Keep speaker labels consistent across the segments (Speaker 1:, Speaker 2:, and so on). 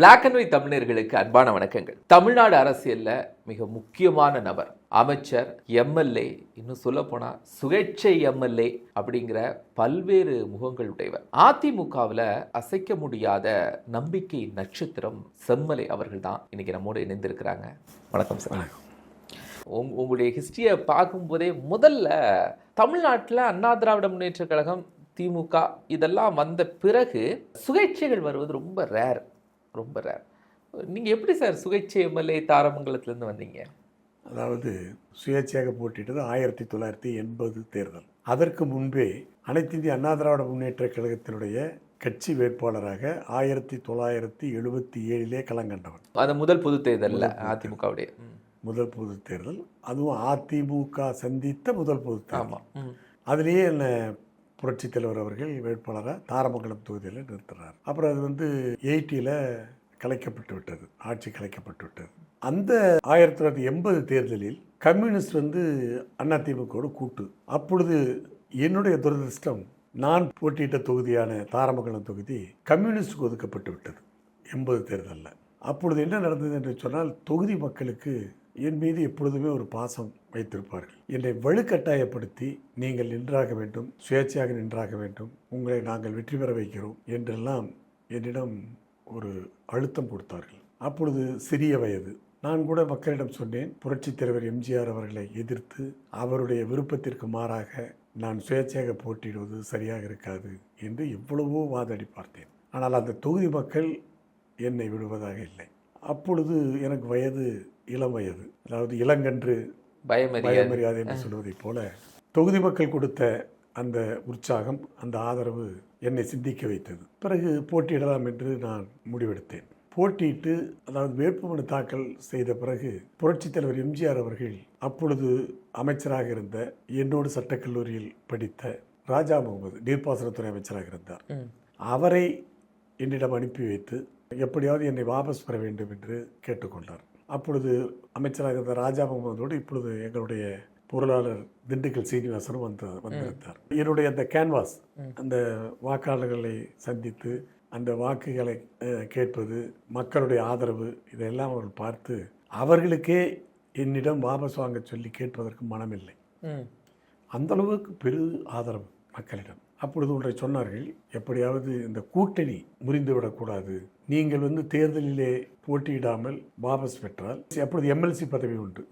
Speaker 1: Black and white தமிழர்களுக்கு அன்பான வணக்கங்கள். தமிழ்நாடு அரசியல்ல மிக முக்கியமான நபர் அமைச்சர் எம்எல்ஏ இன்னும் சொல்ல போனா சுயேட்சை எம்எல்ஏ அப்படிங்கிற பல்வேறு முகங்கள் உடையவர். அதிமுகவில் அசைக்க முடியாத நம்பிக்கை நட்சத்திரம் செம்மலை அவர்கள் தான். இன்னைக்கு நம்மோடு இணைந்திருக்கிறாங்க. வணக்கம் சார். உங் உங்களுடைய ஹிஸ்டரியை பார்க்கும்போதே முதல்ல தமிழ்நாட்டில் அண்ணா திராவிட முன்னேற்ற கழகம் திமுக இதெல்லாம் வந்த பிறகு சுயேட்சைகள் வருவது ரொம்ப ரேர் ரொம்ப ரேர் நீங்கள் எப்படி சார் சுயேட்சை எம்எல்ஏ தாரமங்கலத்துலேருந்து வந்தீங்க?
Speaker 2: அதாவது சுயேட்சையாக போட்டிட்டது ஆயிரத்தி தொள்ளாயிரத்தி எண்பது தேர்தல். அதற்கு முன்பே அனைத்து இந்திய அண்ணா திராவிட முன்னேற்ற கழகத்தினுடைய கட்சி வேட்பாளராக ஆயிரத்தி தொள்ளாயிரத்தி எழுபத்தி ஏழிலே களங்கண்டவன்
Speaker 1: அந்த முதல் பொது தேர்தலில் அதிமுகவுடைய.
Speaker 2: முதல் பொது தேர்தல். அதுவும் அதிமுக சந்தித்த முதல் பொது தேர்தல். அதுலேயே என்ன புரட்சித் தலைவர் அவர்கள் வேட்பாளராக தாரமங்கலம் தொகுதியில் நிறுத்துறார். அப்புறம் அது வந்து எயிட்டியில் கலைக்கப்பட்டு விட்டது. ஆட்சி கலைக்கப்பட்டு விட்டது. அந்த ஆயிரத்தி தொள்ளாயிரத்தி எண்பது தேர்தலில் கம்யூனிஸ்ட் வந்து அதிமுகவோட கூட்டு. அப்பொழுது என்னுடைய துரதிருஷ்டம் நான் போட்டியிட்ட தொகுதியான தாரமங்கலம் தொகுதி கம்யூனிஸ்டுக்கு ஒதுக்கப்பட்டு விட்டது. எண்பது தேர்தலில். அப்பொழுது என்ன நடந்தது என்று சொன்னால் தொகுதி மக்களுக்கு என் மீது எப்பொழுதுமே ஒரு பாசம் வைத்திருப்பார்கள். என்னை வலுக்கட்டாயப்படுத்தி நீங்கள் நின்றாக வேண்டும் சுயேட்சையாக நின்றாக வேண்டும். உங்களை நாங்கள் வெற்றி பெற வைக்கிறோம் என்றெல்லாம் என்னிடம் ஒரு அழுத்தம் கொடுத்தார்கள். அப்பொழுது சிறிய வயது. நான் கூட மக்களிடம் சொன்னேன் புரட்சித் தலைவர் எம்ஜிஆர் அவர்களை எதிர்த்து அவருடைய விருப்பத்திற்கு மாறாக நான் சுயேட்சையாக போட்டியிடுவது சரியாக இருக்காது என்று எவ்வளவோ வாதாடி பார்த்தேன். ஆனால் அந்த தொகுதி மக்கள் என்னை விடுவதாக இல்லை. அப்பொழுது எனக்கு வயது இளம் வயது. அதாவது இளங்கன்று பயமரியாதை என்று சொல்வதைப் போல தொகுதி மக்கள் கொடுத்த அந்த உற்சாகம் அந்த ஆதரவு என்னை சிந்திக்க வைத்தது. பிறகு போட்டியிடலாம் என்று நான் முடிவெடுத்தேன். போட்டியிட்டு அதாவது வேட்புமனு தாக்கல் செய்த பிறகு புரட்சித் தலைவர் எம்ஜிஆர் அவர்கள் அப்பொழுது அமைச்சராக இருந்த என்னோடு சட்டக்கல்லூரியில் படித்த ராஜா முகமது நீர்ப்பாசனத்துறை அமைச்சராக இருந்தார். அவரை என்னிடம் அனுப்பி வைத்து எப்படியாவது என்னை வாபஸ் பெற வேண்டும் என்று கேட்டுக்கொண்டார். அப்பொழுது அமைச்சராக இருந்த ராஜா முகமதோடு இப்பொழுது எங்களுடைய பொருளாளர் திண்டுக்கல் சீனிவாசனும் வந்து வந்திருந்தார். என்னுடைய அந்த கேன்வாஸ் அந்த வாக்காளர்களை சந்தித்து அந்த வாக்குகளை கேட்பது மக்களுடைய ஆதரவு இதையெல்லாம் அவர்கள் பார்த்து அவர்களுக்கே என்னிடம் வாபஸ் வாங்க சொல்லி கேட்பதற்கு மனமில்லை.
Speaker 1: ம்.
Speaker 2: அந்த அளவுக்கு பெரு ஆதரவு மக்களிடம். அப்பொழுது ஒன்றை சொன்னார்கள் எப்படியாவது இந்த கூட்டணி முறிந்துவிடக்கூடாது நீங்கள் வந்து தேர்தலிலே போட்டியிடாமல் வாபஸ் பெற்றால் அப்பொழுது எம்எல்சி பதவி உண்டு.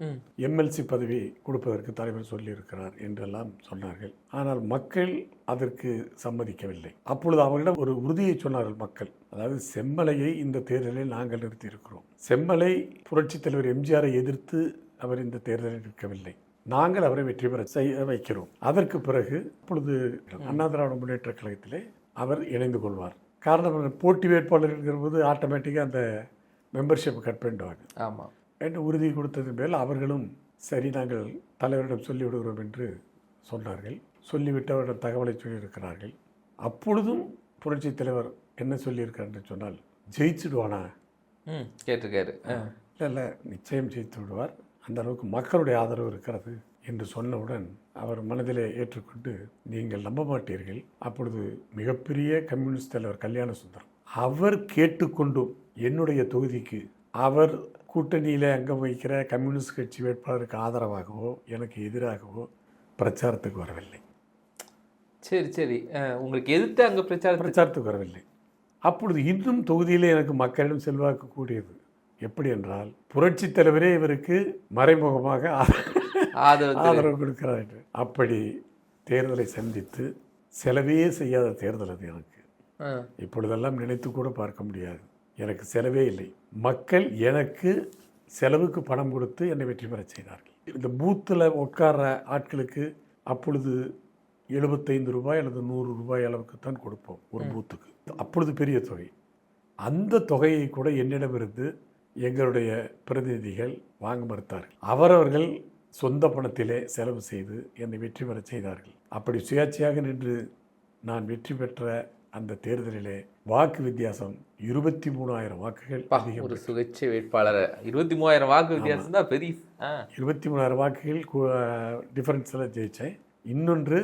Speaker 2: எம்எல்சி பதவி கொடுப்பதற்கு தலைவர் சொல்லியிருக்கிறார் என்றெல்லாம் சொன்னார்கள். ஆனால் மக்கள் அதற்கு சம்மதிக்கவில்லை. அப்பொழுது அவர்களிடம் ஒரு உறுதியை சொன்னார்கள் மக்கள். அதாவது செம்மலையை இந்த தேர்தலில் நாங்கள் நிறுத்தியிருக்கிறோம். செம்மலை புரட்சித் தலைவர் எம்ஜிஆரை எதிர்த்து அவர் இந்த தேர்தலில் நிற்கவில்லை. நாங்கள் அவரை வெற்றி பெற செய்ய வைக்கிறோம். அதற்கு பிறகு இப்பொழுது அண்ணா திராவிட முன்னேற்ற கழகத்திலே அவர் இணைந்து கொள்வார். காரணம்? போட்டி வேட்பாளர் இருக்கிறபோது ஆட்டோமேட்டிக்காக அந்த மெம்பர்ஷிப் கட் பண்ணிடுவாங்க.
Speaker 1: ஆமாம்
Speaker 2: என்று உறுதி கொடுத்ததன் மேல் அவர்களும் சரி நாங்கள் தலைவரிடம் சொல்லிவிடுகிறோம் என்று சொன்னார்கள். சொல்லிவிட்டு அவரிடம் தகவலை சொல்லியிருக்கிறார்கள். அப்பொழுதும் புரட்சித் தலைவர் என்ன சொல்லியிருக்கார் என்று சொன்னால் ஜெயிச்சிடுவானா?
Speaker 1: கேட்டிருக்காரு.
Speaker 2: இல்லை இல்லை நிச்சயம் ஜெயித்து விடுவார். அந்த அளவுக்கு மக்களுடைய ஆதரவு இருக்கிறது என்று சொன்னவுடன் அவர் மனதிலே ஏற்றுக்கொண்டு நீங்கள் நம்ப மாட்டீர்கள். அப்பொழுது மிகப்பெரிய கம்யூனிஸ்ட் தலைவர் கல்யாண சுந்தரம் அவர் கேட்டுக்கொண்டும் என்னுடைய தொகுதிக்கு அவர் கூட்டணியில் அங்கம் வகிக்கிற கம்யூனிஸ்ட் கட்சி வேட்பாளருக்கு ஆதரவாகவோ எனக்கு எதிராகவோ பிரச்சாரத்துக்கு வரவில்லை.
Speaker 1: சரி சரி. உங்களுக்கு எதிர்த்து அங்கே பிரச்சாரம்
Speaker 2: பிரச்சாரத்துக்கு வரவில்லை. அப்பொழுது இன்னும் தொகுதியிலே எனக்கு மக்களிடம் செல்வாக்கு கூடியது எப்படி என்றால் புரட்சித் தலைவரே இவருக்கு மறைமுகமாக ஆதரவு
Speaker 1: ஆதரவு தெரி-
Speaker 2: ஆதரவு கொடுக்கிறார். அப்படி தேர்தலை சந்தித்து செலவே செய்யாத தேர்தல் அது எனக்கு. இப்பொழுதெல்லாம் நினைத்து கூட பார்க்க முடியாது. எனக்கு செலவே இல்லை. மக்கள் எனக்கு செலவுக்கு பணம் கொடுத்து என்னை வெற்றி பெறச் செய்தார்கள். இந்த பூத்தில் உட்கார்ற ஆட்களுக்கு அப்பொழுது எழுபத்தைந்து ரூபாய் அல்லது நூறு ரூபாய் அளவுக்கு தான் கொடுப்போம் ஒரு பூத்துக்கு. அப்பொழுது பெரிய தொகை. அந்த தொகையை கூட என்னிடமிருந்து எங்களுடைய பிரதிநிதிகள் வாங்க மறுத்தார்கள் அவரவர்கள் சொந்த பணத்திலே செலவு செய்து என்னை வெற்றி பெறச் செய்தார்கள். அப்படி சுயேட்சையாக நின்று நான் வெற்றி பெற்ற அந்த தேர்தலிலே வாக்கு வித்தியாசம் இருபத்தி மூணாயிரம் வாக்குகள் அதிகம்
Speaker 1: ஒரு சுயேட்சை வேட்பாளர். இருபத்தி மூவாயிரம் வாக்கு வித்தியாசம் தான் பெரிய
Speaker 2: இருபத்தி மூணாயிரம் வாக்குகள் டிஃபரன்ஸில் ஜெயித்தேன் இன்னொன்று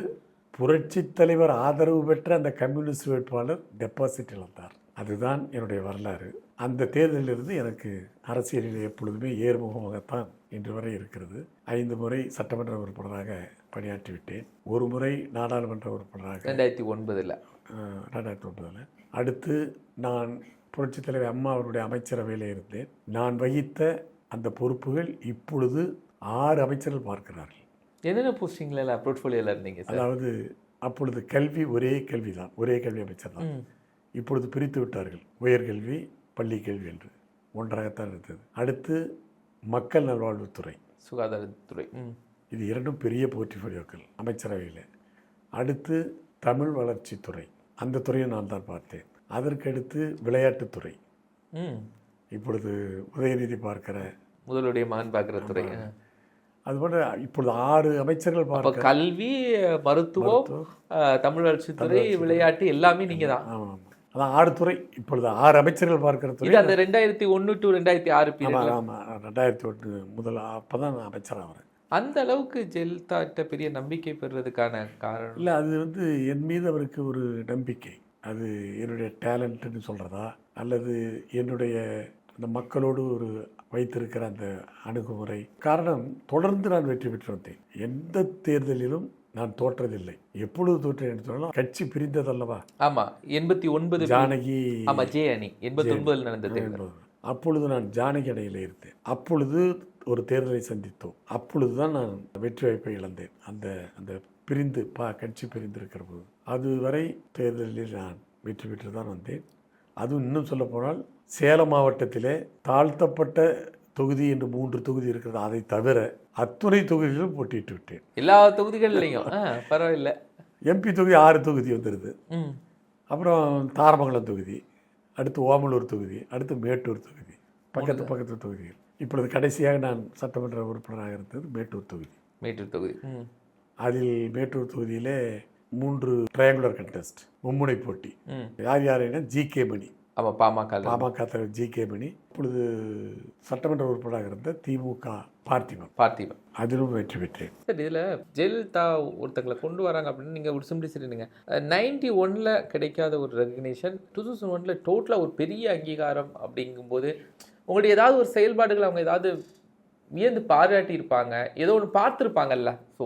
Speaker 2: புரட்சித் தலைவர் ஆதரவு பெற்ற அந்த கம்யூனிஸ்ட் வேட்பாளர் டெபாசிட் இழந்தார். அதுதான் என்னுடைய வரலாறு. அந்த தேர்தலிலிருந்து எனக்கு அரசியலில் எப்பொழுதுமே ஏறுமுகமாகத்தான் இன்று வரை இருக்கிறது. ஐந்து முறை சட்டமன்ற உறுப்பினராக பணியாற்றிவிட்டேன் ஒரு முறை நாடாளுமன்ற உறுப்பினராக
Speaker 1: ரெண்டாயிரத்தி ஒன்பதுல.
Speaker 2: ரெண்டாயிரத்தி ஒன்பதில். அடுத்து நான் புரட்சித் தலைவர் அம்மா அவருடைய அமைச்சரவையில் இருந்தேன். நான் வகித்த அந்த பொறுப்புகள் இப்பொழுது ஆறு அமைச்சர்கள் பார்க்கிறார்கள்.
Speaker 1: என்னென்ன போஸ்டிங்ல போர்ட்ஃபோலியோல இருந்தீங்க
Speaker 2: அதாவது அப்பொழுது கல்வி ஒரே கல்வி தான் ஒரே கல்வி அமைச்சர் தான். இப்பொழுது பிரித்து விட்டார்கள். உயர்கல்வி பள்ளி கல்வி என்று. ஒன்றாகத்தான் இருந்தது. அடுத்து மக்கள் நல்வாழ்வுத்துறை.
Speaker 1: சுகாதாரத்துறை.
Speaker 2: இது இரண்டும் பெரிய போர்ட்ஃபோலியோக்கள் அமைச்சரவையில். அடுத்து தமிழ் வளர்ச்சித்துறை. அந்த துறையை நான் தான் பார்த்தேன். அதற்கடுத்து விளையாட்டுத்துறை. இப்பொழுது உதயநிதி பார்க்கிற
Speaker 1: முதலுடைய மகன் பார்க்குற துறை.
Speaker 2: அதுபோல இப்பொழுது ஆறு அமைச்சர்கள் பார்க்க
Speaker 1: கல்வி மருத்துவம் தமிழ் வளர்ச்சித்துறை விளையாட்டு எல்லாமே நீங்க தான்.
Speaker 2: ஆமாம் அதான் ஆறு துறை இப்பொழுது ஆறு அமைச்சர்கள் பார்க்கிற துறை.
Speaker 1: அந்த ரெண்டாயிரத்தி ஒன்னு டு ரெண்டாயிரத்தி ஆறு
Speaker 2: ஆமாம் ஆமாம் ரெண்டாயிரத்தி ஒன்று முதல் அப்போ தான் நான் அமைச்சராக வரேன்
Speaker 1: அந்த அளவுக்கு ஜெயலலிதாட்ட பெரிய நம்பிக்கை பெறுறதுக்கான காரணம்?
Speaker 2: இல்லை அது வந்து என் மீது அவருக்கு ஒரு நம்பிக்கை. அது என்னுடைய டேலண்ட்டுன்னு சொல்கிறதா அல்லது என்னுடைய அந்த மக்களோடு ஒரு வைத்திருக்கிற அந்த அணுகுமுறை. காரணம் தொடர்ந்து நான் வெற்றி பெற்று வந்தேன். எந்த தேர்தலிலும் நான் தோற்றதில்லை. எப்பொழுது தோற்றேன் என்று சொன்னால் கட்சி பிரிந்ததல்லவா?
Speaker 1: ஆமா எண்பத்தி ஒன்பது
Speaker 2: ஜானகி
Speaker 1: ஆமா ஜே அணி எண்பத்தி ஒன்பதுல நடந்த தேர்தல்.
Speaker 2: என்பது. அப்பொழுது நான் ஜானகி அணையில் இருந்தேன். அப்பொழுது ஒரு தேர்தலை சந்தித்தோம். அப்பொழுது தான் நான் வெற்றி வாய்ப்பை இழந்தேன். அந்த அந்த பிரிந்து பா கட்சி பிரிந்திருக்கிற போது. அதுவரை தேர்தலில் நான் வெற்றி பெற்று தான் வந்தேன். அதுவும் இன்னும் சொல்ல போனால் சேலம் மாவட்டத்திலே தாழ்த்தப்பட்ட தொகுதி என்று மூன்று தொகுதி இருக்கிறது. அதை தவிர அத்துணை தொகுதியிலும் போட்டியிட்டு விட்டேன்.
Speaker 1: எல்லா தொகுதிகள்லையும்? பரவாயில்ல.
Speaker 2: எம்பி தொகுதி ஆறு தொகுதி வந்துடுது அப்புறம் தாரமங்கலம் தொகுதி அடுத்து ஓமலூர் தொகுதி அடுத்து மேட்டூர் தொகுதி பக்கத்து பக்கத்து தொகுதிகள். இப்பொழுது கடைசியாக நான் சட்டமன்ற உறுப்பினராக இருந்தது மேட்டூர் தொகுதி.
Speaker 1: மேட்டூர் தொகுதி.
Speaker 2: அதில் மேட்டூர் தொகுதியிலே மூன்று ட்ரையாங்குலர் கண்டெஸ்ட் மும்முனை போட்டி. யார் யாருன்னா ஜி கே மணி.
Speaker 1: ஆமா பாமக.
Speaker 2: பாமக தலைவர் ஜி கே மணி இப்பொழுது சட்டமன்ற உறுப்பினராக இருந்த திமுக பார்த்திபன்.
Speaker 1: பார்த்திபன்.
Speaker 2: அதிலும் வெற்றி பெற்றேன்.
Speaker 1: சார் இதில் ஜெயலலிதா ஒருத்தங்களை கொண்டு வராங்க அப்படின்னு நீங்கள் ஒரு சிம்பிளிசிட்டிங்க நைன்டி ஒனில் கிடைக்காத ஒரு ரெகக்னேஷன் டூ தௌசண்ட் ஒனில் டோட்டலாக ஒரு பெரிய அங்கீகாரம் அப்படிங்கும்போது உங்களுடைய ஏதாவது ஒரு செயல்பாடுகளை அவங்க ஏதாவது வியந்து பாராட்டி இருப்பாங்க ஏதோ ஒன்று பார்த்துருப்பாங்கல்ல? ஸோ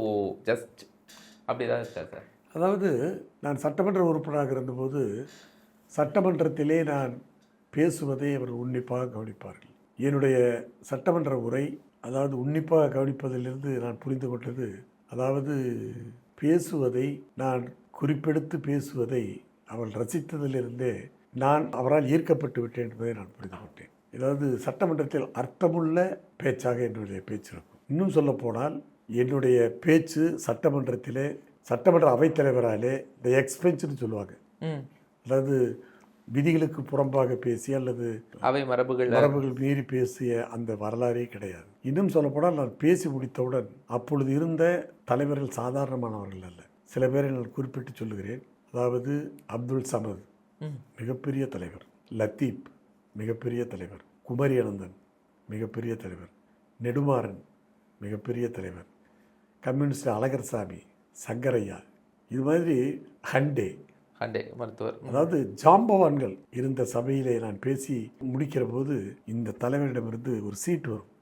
Speaker 1: ஜஸ்ட் அப்படி தான் சார்
Speaker 2: அதாவது நான் சட்டமன்ற உறுப்பினராக இருந்தபோது சட்டமன்றத்திலே நான் பேசுவதை அவர்கள் உன்னிப்பாக கவனிப்பார்கள். என்னுடைய சட்டமன்ற உரை அதாவது உன்னிப்பாக கவனிப்பதிலிருந்து நான் புரிந்து கொண்டது அதாவது பேசுவதை நான் குறிப்பெடுத்து பேசுவதை அவள் ரசித்ததிலிருந்தே நான் அவரால் ஈர்க்கப்பட்டு விட்டேன் என்பதை நான் புரிந்து கொண்டேன். அதாவது சட்டமன்றத்தில் அர்த்தமுள்ள பேச்சாக என்னுடைய பேச்சு இருக்கும். இன்னும் சொல்லப்போனால் என்னுடைய பேச்சு சட்டமன்றத்திலே சட்டமன்ற அவைத்தலைவராலே இந்த எக்ஸ்பென்ஸ்னு சொல்லுவாங்க. அதாவது விதிகளுக்கு புறம்பாக பேசி அல்லது
Speaker 1: அவை மரபுகள்
Speaker 2: மரபுகள் மீறி பேசிய அந்த வரலாறே கிடையாது. இன்னும் சொல்லப்போனால் நான் பேசி முடித்தவுடன் அப்பொழுது இருந்த தலைவர்கள் சாதாரணமானவர்கள் அல்ல. சில பேரை நான் குறிப்பிட்டு சொல்லுகிறேன். அதாவது அப்துல் சமத் மிகப்பெரிய தலைவர் லத்தீப் மிகப்பெரிய தலைவர் குமரி அனந்தன் மிகப்பெரிய தலைவர் நெடுமாறன் மிகப்பெரிய தலைவர் கம்யூனிஸ்ட் அழகர்சாமி சங்கரையா இது மாதிரி ஹண்டே
Speaker 1: ஹண்டே மருத்துவர்.
Speaker 2: அதாவது ஜாம்பவான்கள் இருந்த சபையிலே நான் பேசி முடிக்கிற போது இந்த தலைவரிடமிருந்து ஒரு சீட் வரும்.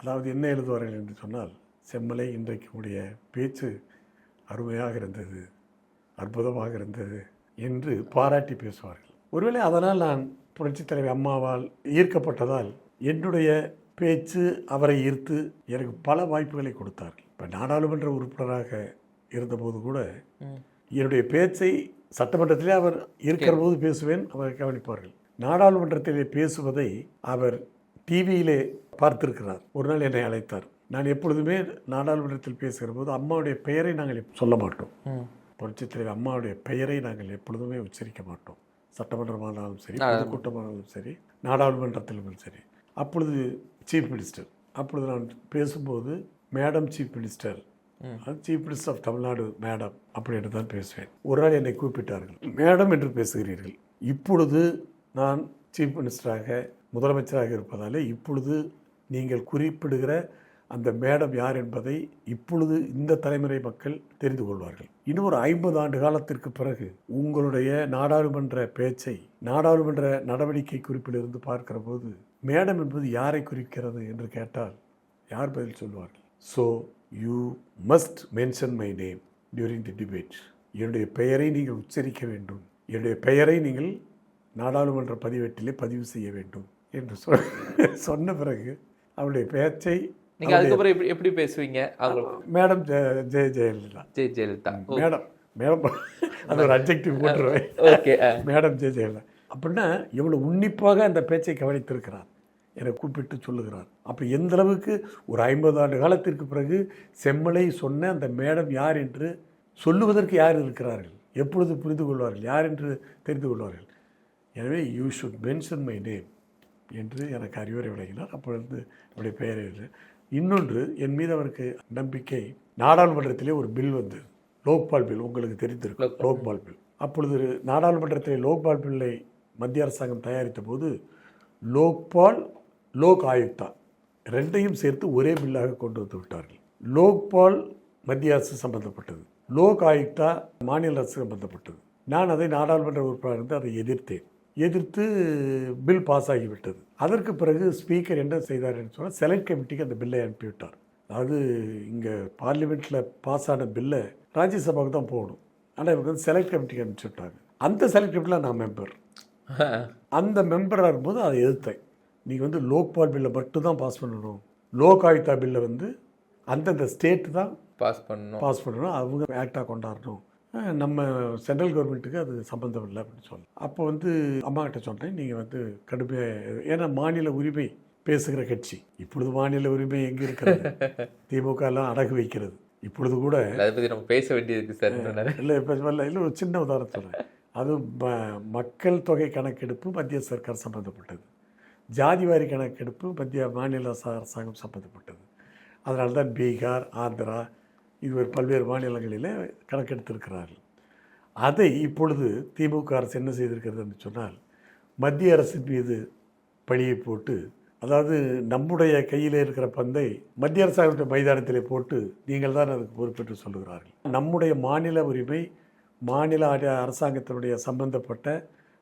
Speaker 2: அதாவது என்ன எழுதுவார்கள் என்று சொன்னால் செம்மலை இன்றைக்கு உடைய பேச்சு அருமையாக இருந்தது அற்புதமாக இருந்தது என்று பாராட்டி பேசுவார்கள். ஒருவேளை அதனால் நான் புரட்சித் தலைவி அம்மாவால் ஈர்க்கப்பட்டதால் என்னுடைய பேச்சு அவரை ஈர்த்து எனக்கு பல வாய்ப்புகளை கொடுத்தார்கள். இப்போ நாடாளுமன்ற உறுப்பினராக இருந்தபோது கூட என்னுடைய பேச்சை சட்டமன்றத்திலே அவர் இருக்கிற போது பேசுவேன் அவர் கவனிப்பார்கள். நாடாளுமன்றத்திலே பேசுவதை அவர் டிவியிலே பார்த்திருக்கிறார். ஒரு நாள் என்னை அழைத்தார். நான் எப்பொழுதுமே நாடாளுமன்றத்தில் பேசுகிற போது அம்மாவுடைய பெயரை நாங்கள் சொல்ல மாட்டோம். புரட்சித் தலைவர் அம்மாவுடைய பெயரை நாங்கள் எப்பொழுதுமே உச்சரிக்க மாட்டோம். சட்டமன்றமானாலும் சரி பொதுக்கூட்டமானாலும் சரி நாடாளுமன்றத்திலும் சரி. அப்பொழுது சீஃப் மினிஸ்டர் அப்பொழுது நான் பேசும்போது madam chief minister chief minister of Tamil Nadu madam அப்படின்னு தான் பேசுவேன். ஒரு நாள் என்னை கூப்பிட்டார்கள். மேடம் என்று பேசுகிறீர்கள். இப்பொழுது நான் சீஃப் மினிஸ்டராக முதலமைச்சராக இருப்பதாலே இப்பொழுது நீங்கள் குறிப்பிடுகிற அந்த மேடம் யார் என்பதை இப்பொழுது இந்த தலைமுறை மக்கள் தெரிந்து கொள்வார்கள். இன்னும் ஒரு ஐம்பது ஆண்டு காலத்திற்கு பிறகு உங்களுடைய நாடாளுமன்ற பேச்சை நாடாளுமன்ற நடவடிக்கை குறிப்பிலிருந்து பார்க்கிற போது மேடம் என்பது யாரை குறிக்கிறது என்று கேட்டால் யார் பதில் சொல்வார்கள்? So you must mention my name during the debate என்னுடைய பெயரை நீங்கள் உச்சரிக்க வேண்டும். என்னுடைய பெயரை நீங்கள் நாடாளுமன்ற பதிவேட்டிலே பதிவு செய்ய வேண்டும் என்று சொல் சொன்ன பிறகு அவருடைய பேச்சை
Speaker 1: நீங்க அதுக்கப்புறம் எப்படி எப்படி பேசுவீங்க?
Speaker 2: மேடம் ஜெய ஜெய ஜெயலலிதா.
Speaker 1: ஜெய ஜெயலலிதா.
Speaker 2: Madam madam. அது ஒரு அப்ஜெக்டிவ் போட்டுருவேன்.
Speaker 1: ஓகே
Speaker 2: மேடம் ஜெய ஜெயலலிதா. அப்படின்னா எவ்வளோ உன்னிப்பாக அந்த பேச்சை கவனித்திருக்கிறார். என்னை கூப்பிட்டு சொல்லுகிறார். அப்போ எந்த அளவுக்கு ஒரு ஐம்பது ஆண்டு காலத்திற்கு பிறகு செம்மலை சொன்ன அந்த மேடம் யார் என்று சொல்லுவதற்கு யார் இருக்கிறார்கள்? எப்பொழுது புரிந்து கொள்வார்கள்? யார் என்று தெரிந்து கொள்வார்கள்? எனவே you should mention my name என்று எனக்கு அறிவுரை வழங்கினார். அப்பொழுது என்னுடைய பெயரை. இன்னொன்று என் மீது அவருக்கு நம்பிக்கை. நாடாளுமன்றத்திலே ஒரு பில் வந்தது லோக்பால் பில் உங்களுக்கு தெரிந்திருக்கும். லோக்பால் பில். அப்பொழுது நாடாளுமன்றத்திலே லோக்பால் பில்லை மத்திய அரசாங்கம் தயாரித்த போது லோக்பால் லோக் ஆயுக்தா ரெண்டையும் சேர்த்து ஒரே பில்லாக கொண்டு வந்து விட்டார்கள். லோக்பால் மத்திய அரசு சம்பந்தப்பட்டது. லோக் ஆயுக்தா மாநில அரசு சம்பந்தப்பட்டது. நான் அதை நாடாளுமன்ற உறுப்பினர் இருந்து அதை எதிர்த்தேன். எதிர்த்து பில் பாஸ் ஆகிவிட்டது அதற்கு பிறகு ஸ்பீக்கர் என்ன செய்தார் என்று சொன்னால் செலக்ட் கமிட்டிக்கு அந்த பில்லை அனுப்பிவிட்டார். அதாவது இங்கே பார்லிமெண்ட்டில் பாஸ் ஆன பில்லை ராஜ்யசபாவுக்கு தான் போகணும். ஆனால் இவங்க வந்து செலக்ட் கமிட்டிக்கு அனுப்பிச்சு விட்டாங்க. அந்த செலக்ட் கமிட்டியில் நான் மெம்பர். அந்த மெம்பராக இருக்கும்போது அதை எதிர்த்தேன். நீங்கள் வந்து லோக்பால் பில்லை மட்டும் தான் பாஸ் பண்ணணும். லோக் ஆயுக்தா பில்லை வந்து அந்தந்த ஸ்டேட் தான்
Speaker 1: பாஸ் பண்ணணும்.
Speaker 2: பாஸ் பண்ணணும். அவங்க ஆக்டாக கொண்டாடணும். நம்ம சென்ட்ரல் கவர்மெண்ட்டுக்கு அது சம்மந்தம் இல்லை அப்படின்னு சொல்லி அப்போ வந்து அம்மா கிட்ட சொன்னேன் நீங்கள் வந்து கடுமையாக ஏன்னா மாநில உரிமை பேசுகிற கட்சி. இப்பொழுது மாநில உரிமை எங்கே இருக்கிறது? திமுக எல்லாம் அடகு வைக்கிறது. இப்பொழுது கூட
Speaker 1: அதை பத்தி நம்ம பேச வேண்டியதுக்கு சார்.
Speaker 2: இல்லை இப்போ இல்லை இல்லை ஒரு சின்ன உதாரணம் சொல்கிறேன் அது ம- மக்கள் தொகை கணக்கெடுப்பு மத்திய சர்க்கார் சம்மந்தப்பட்டது ஜாதிவாரி கணக்கெடுப்பு மத்திய மாநில அரசாங்கம் சம்மந்தப்பட்டது. அதனால தான் பீகார் ஆந்திரா இது ஒரு பல்வேறு மாநிலங்களில் கணக்கெடுத்திருக்கிறார்கள். அதை இப்பொழுது திமுக அரசு என்ன செய்திருக்கிறது என்று சொன்னால் மத்திய அரசின் மீது பழியை போட்டு அதாவது நம்முடைய கையில் இருக்கிற பந்தை மத்திய அரசாங்கத்தை மைதானத்திலே போட்டு நீங்கள் தான் அதுக்கு பொறுப்பேற்று சொல்லுகிறார்கள். நம்முடைய மாநில உரிமை மாநில அரசாங்கத்தினுடைய சம்பந்தப்பட்ட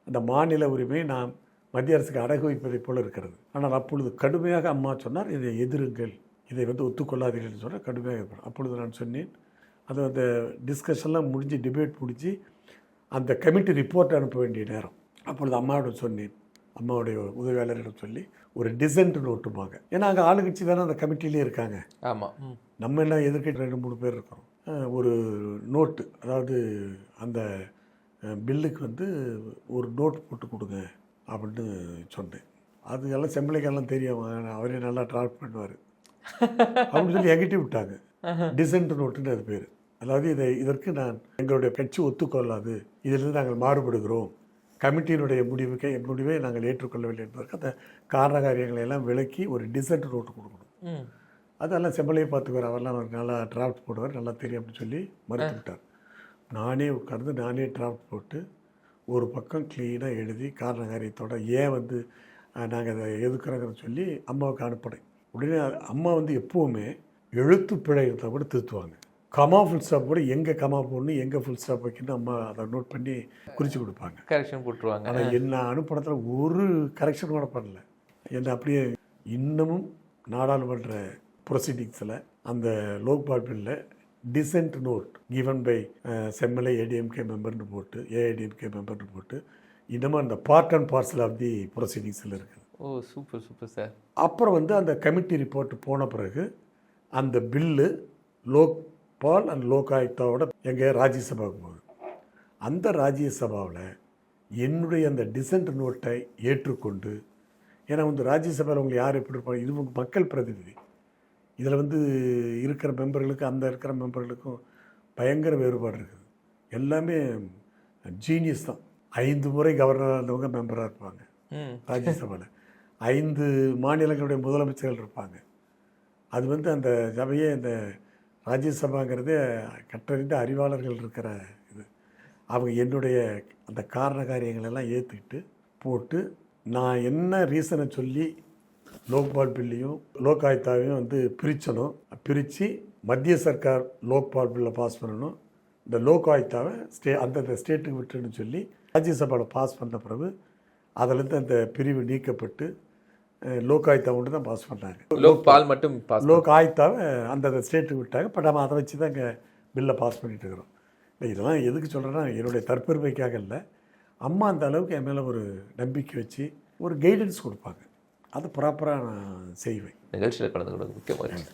Speaker 2: அந்த மாநில உரிமை நாம் மத்திய அரசுக்கு அடகு வைப்பதைப் போல இருக்கிறது. ஆனால் அப்பொழுது கடுமையாக அம்மா சொன்னார் இதை எதிருங்கள். இதை வந்து ஒத்துக்கொள்ளாதீர்கள் சொன்னால் கடுமையாக. அப்பொழுது நான் சொன்னேன் அது அந்த டிஸ்கஷன்லாம் முடிஞ்சு டிபேட் முடிஞ்சு அந்த கமிட்டி ரிப்போர்ட் அனுப்ப வேண்டிய நேரம். அப்பொழுது அம்மாவிடம் சொன்னேன் அம்மாவுடைய உதவியாளரிடம் சொல்லி ஒரு டிசென்ட் நோட்டுமாங்க ஏன்னா அங்கே ஆளுங்கட்சி தானே அந்த கமிட்டிலே இருக்காங்க.
Speaker 1: ஆமா. ம்.
Speaker 2: நம்ம என்ன எதிர்க்கட்சி ரெண்டு மூணு பேர் இருக்கிறோம். ஒரு நோட்டு அதாவது அந்த பில்லுக்கு வந்து ஒரு நோட் போட்டு கொடுங்க. அப்படின்னு சொன்னேன். அது எல்லாம் செம்பளைக்கெல்லாம் தெரியும். அவ- அவரே நல்லா ட்ராப் பண்ணுவார். அப்படின்னு சொல்லி எங்கிட்ட விட்டாங்க. டிசென்ட் நோட்டுன்னு அது பேர். அதாவது இதை இதற்கு நான் எங்களுடைய கட்சி ஒத்துக்கொள்ளாது. இதிலிருந்து நாங்கள் மாறுபடுகிறோம். கமிட்டியினுடைய முடிவுக்கு முடிவை நாங்கள் ஏற்றுக்கொள்ளவில்லை என்பதற்கு அந்த காரண காரியங்களை எல்லாம் விளக்கி ஒரு டிசென்ட் நோட்டு கொடுக்கணும். அதெல்லாம் செம்மலையை பார்த்துக்குவார். அவரெல்லாம் அவர் நல்லா டிராஃப்ட் போடுவார். நல்லா தெரியும் அப்படின்னு சொல்லி மறுத்து விட்டார். நானே உட்கார்ந்து நானே டிராஃப்ட் போட்டு ஒரு பக்கம் க்ளீனாக எழுதி காரண காரியத்தோட ஏன் வந்து நாங்கள் அதை எதுக்குறோங்கிறத சொல்லி அம்மாவுக்கு அனுப்பினேன். உடனே அம்மா வந்து எப்போவுமே எழுத்து பிழை இருந்தால் கூட திருத்துவாங்க. கமா ஃபுல் ஸ்டாப் கூட எங்கே கமா போடணும் எங்கே ஃபுல் ஸ்டாப் வைக்கணும் அம்மா அதை நோட் பண்ணி குறித்து கொடுப்பாங்க.
Speaker 1: கரெக்ஷன் போட்டுருவாங்க.
Speaker 2: ஆனால் என்ன அனுப்பணத்தில் ஒரு கரெக்ஷன் கூட பண்ணல. என்ன அப்படியே இன்னமும் நாடாளுமன்ற ப்ரொசீடிங்ஸில் அந்த Lokpal பில்லில் dissent note given by Semmalai ADMK மெம்பர்னு போட்டு ஏஐடிஎம்கே மெம்பர்னு போட்டு இன்னமும் அந்த part and parcel of the ப்ரொசீடிங்ஸில் இருக்குது
Speaker 1: ஓ சூப்பர் சூப்பர் சார்
Speaker 2: அப்புறம் வந்து அந்த கமிட்டி ரிப்போர்ட் போன பிறகு அந்த பில்லு லோக்பால் அண்ட் லோகாயுக்தாவோட எங்கள் ராஜ்யசபாவுக்கு போகுது. அந்த ராஜ்யசபாவில் என்னுடைய அந்த டிசென்ட் நோட்டை ஏற்றுக்கொண்டு ஏன்னா வந்து ராஜ்யசபாவில் அவங்க யார் எப்படி இருப்பாங்க? இது மக்கள் பிரதிநிதி. இதில் வந்து இருக்கிற மெம்பர்களுக்கு அந்த இருக்கிற மெம்பர்களுக்கும் பயங்கர வேறுபாடு இருக்குது. எல்லாமே ஜீனியஸ் தான். ஐந்து முறை கவர்னராக இருந்தவங்க மெம்பராக இருப்பாங்க. ராஜ்யசபாவில் ஐந்து மாநிலங்களுடைய முதலமைச்சர்கள் இருப்பாங்க. அது வந்து அந்த சபையே இந்த ராஜ்யசபாங்கிறதே கற்றறிந்த அறிவாளர்கள் இருக்கிற இது. அவங்க என்னுடைய அந்த காரண காரியங்கள் எல்லாம் ஏற்றுக்கிட்டு போட்டு நான் என்ன ரீசனை சொல்லி லோக்பால் பில்லையும் லோக் ஆயுக்தாவையும் வந்து பிரிச்சணும். பிரித்து மத்திய சர்க்கார் லோக்பால் பில்லை பாஸ் பண்ணணும். இந்த லோக் ஆயுக்தாவை ஸ்டே அந்தந்த ஸ்டேட்டுக்கு விட்டுன்னு சொல்லி ராஜ்யசபாவில் பாஸ் பண்ண பிறகு அதிலிருந்து அந்த பிரிவு நீக்கப்பட்டு லோக் ஆயுக்தா மட்டும் தான் பாஸ் பண்ணாங்க
Speaker 1: லோக்பால் மட்டும் பாஸ்
Speaker 2: லோக் ஆயுக்தாவை அந்தந்த ஸ்டேட்டுக்கு விட்டாங்க. பட் நம்ம அதை வச்சு தான் இங்கே பில்லை பாஸ் பண்ணிட்டு இருக்கிறோம். இதெல்லாம் எதுக்கு சொல்கிறேன்னா என்னுடைய தற்பெருமைக்காக இல்லை. அம்மா அந்த அளவுக்கு என் மேலே ஒரு நம்பிக்கை வச்சு ஒரு கைடன்ஸ் கொடுப்பாங்க. அதை ப்ராப்பராக நான் செய்வேன்.
Speaker 1: நிகழ்ச்சியில் கலந்து கொண்டது முக்கிய மகிழ்ச்சி